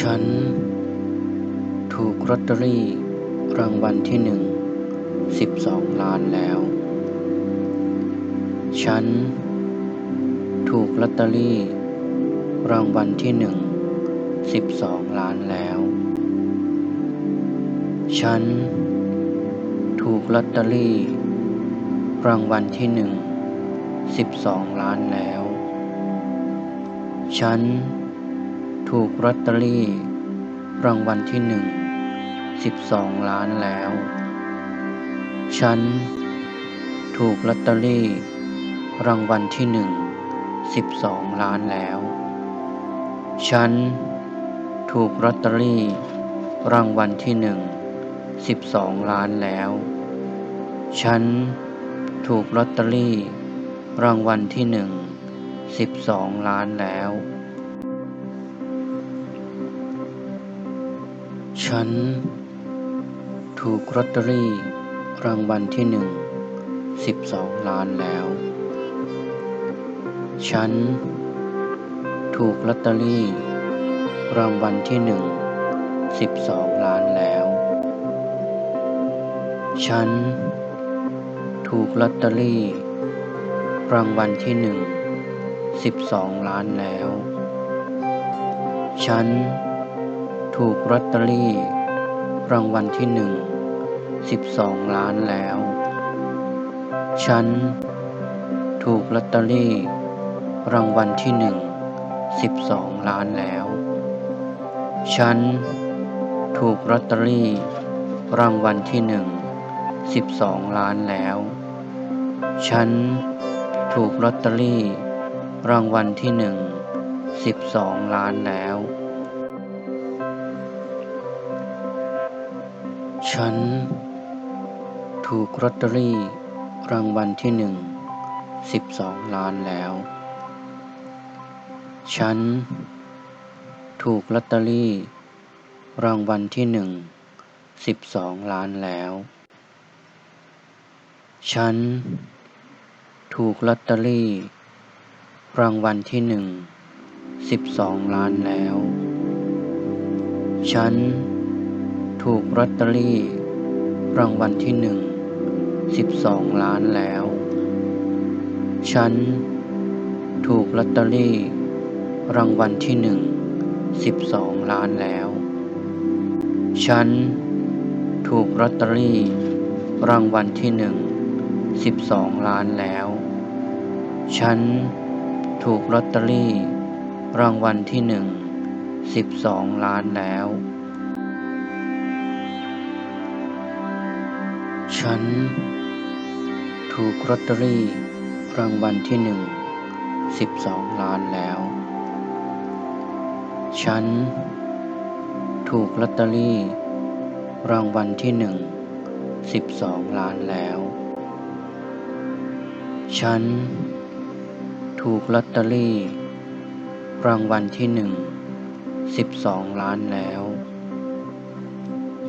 ฉัน ถูกลอตเตอรี่รางวัลที่หนึ่งสิบสองล้านแล้ว ฉัน ถูกลอตเตอรี่ รางวัลที่หนึ่งสิบสองล้านแล้ว ฉัน ถูกลอตเตอรี่ รางวัลที่หนึ่งสิบสองล้านแล้ว ฉัน ถูกลอตเตอรี่ รางวัลที่หนึ่งสิบสองล้านแล้ว ฉัน ถูกลอตเตอรี่ รางวัลที่หนึ่งสิบสองล้านแล้ว ฉัน ถูกลอตเตอรี่ รางวัลที่หนึ่งสิบสองล้านแล้ว ฉัน ถูกลอตเตอรี่ รางวัลที่หนึ่งสิบสองล้านแล้ว ฉัน ถูกลอตเตอรี่รางวัลที่หนึ่งสิบสองล้านแล้ว ฉัน ถูกลอตเตอรี่ รางวัลที่หนึ่งสิบสองล้านแล้ว ฉัน ถูกลอตเตอรี่ รางวัลที่หนึ่งสิบสองล้านแล้ว ฉัน ถูกลอตเตอรี่ รางวัลที่หนึ่งสิบสองล้านแล้ว ฉัน ถูกลอตเตอรี่ รางวัลที่หนึ่งสิบสองล้านแล้ว ฉัน ถูกลอตเตอรี่ รางวัลที่หนึ่งสิบสองล้านแล้ว ฉัน ถูกลอตเตอรี่ รางวัลที่หนึ่งสิบสองล้านแล้ว ฉัน ถูกลอตเตอรี่รางวัลที่หนึ่งสิบสองล้านแล้ว ฉัน ถูกลอตเตอรี่ รางวัลที่หนึ่งสิบสองล้านแล้ว ฉัน ถูกลอตเตอรี่ รางวัลที่หนึ่งสิบสองล้านแล้ว ฉัน ถูกลอตเตอรี่ รางวัลที่หนึ่งสิบสองล้านแล้ว ฉัน ถูกลอตเตอรี่ รางวัลที่หนึ่งสิบสองล้านแล้ว ฉัน ถูกลอตเตอรี่ รางวัลที่หนึ่งสิบสองล้านแล้ว ฉัน ถูกลอตเตอรี่ รางวัลที่หนึ่งสิบสองล้านแล้ว ฉัน ถูกลอตเตอรี่รางวัลที่หนึ่งสิบสองล้านแล้ว ฉัน ถูกลอตเตอรี่ รางวัลที่หนึ่งสิบสองล้านแล้ว ฉัน ถูกลอตเตอรี่ รางวัลที่หนึ่งสิบสองล้านแล้ว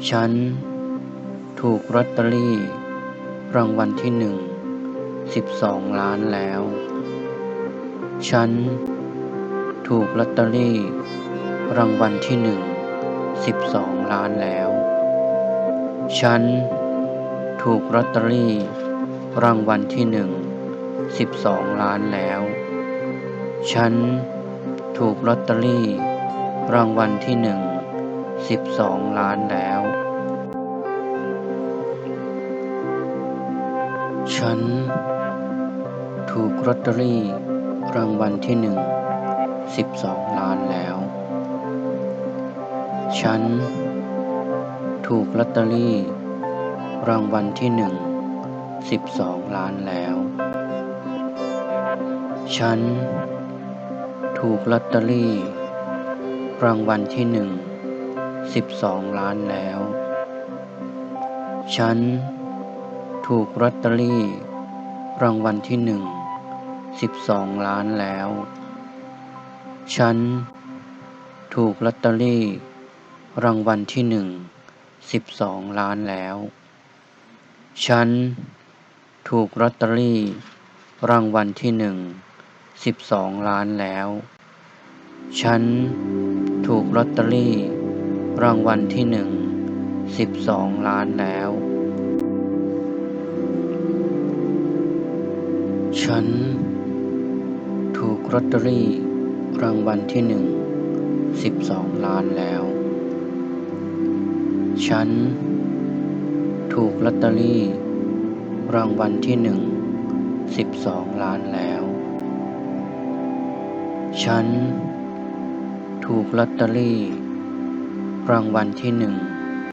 ฉัน ถูกลอตเตอรี่ รางวัลที่หนึ่งสิบสองล้านแล้ว ฉัน ถูกลอตเตอรี่ รางวัลที่หนึ่งสิบสองล้านแล้ว ฉัน ถูกลอตเตอรี่ รางวัลที่หนึ่งสิบสองล้านแล้ว ฉัน ถูกลอตเตอรี่ รางวัลที่หนึ่งสิบสองล้านแล้ว ฉัน ถูกลอตเตอรี่รางวัลที่หนึ่งสิบสองล้านแล้ว ฉัน ถูกลอตเตอรี่ รางวัลที่หนึ่งสิบสองล้านแล้ว ฉัน ถูกลอตเตอรี่ รางวัลที่หนึ่งสิบสองล้านแล้ว ฉันถูกลอตเตอรี่ รางวัลที่หนึ่งสิบสองล้านแล้ว ฉัน ถูกลอตเตอรี่ รางวัลที่หนึ่งสิบสองล้านแล้ว ฉัน ถูกลอตเตอรี่ รางวัลที่หนึ่งสิบสองล้านแล้ว ฉัน ถูกลอตเตอรี่ รางวัลที่หนึ่งสิบสองล้านแล้ว ฉัน ถูกลอตเตอรี่รางวัลที่หนึ่งสิบสองล้านแล้ว ฉัน ถูกลอตเตอรี่ รางวัลที่หนึ่งสิบสองล้านแล้ว ฉัน ถูกลอตเตอรี่ รางวัลที่หนึ่ง